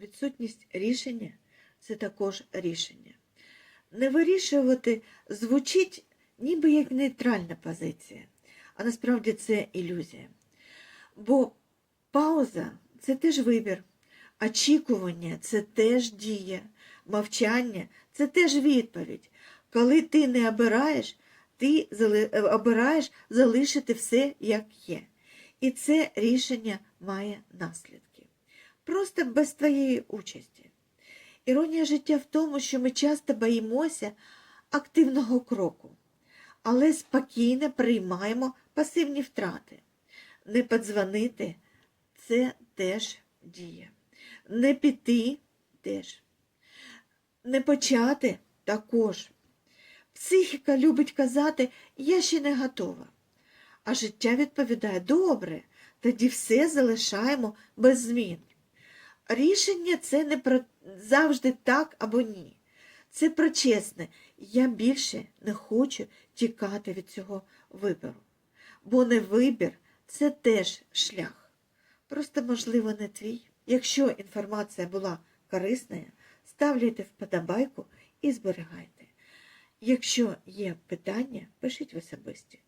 відсутність рішення це також рішення. Не вирішувати звучить ніби як нейтральна позиція, а насправді це ілюзія. Бо пауза це теж вибір, очікування це теж дія, мовчання це теж відповідь. Коли ти не обираєш, ти обираєш залишити все як є. І це рішення має наслідки. Просто без твоєї участі. Іронія життя в тому, що ми часто боїмося активного кроку, але спокійно приймаємо пасивні втрати. Не подзвонити це теж дія. Не піти теж. Не почати також. Психіка любить казати, я ще не готова. А життя відповідає, добре, тоді все залишаємо без змін. Рішення це не про завжди так або ні. Це про чесне. Я більше не хочу тікати від цього вибору. Бо не вибір це теж шлях. Просто, можливо, не твій. Якщо інформація була корисною, ставляйте вподобайку і зберігайте. Якщо є питання, пишіть в особисті.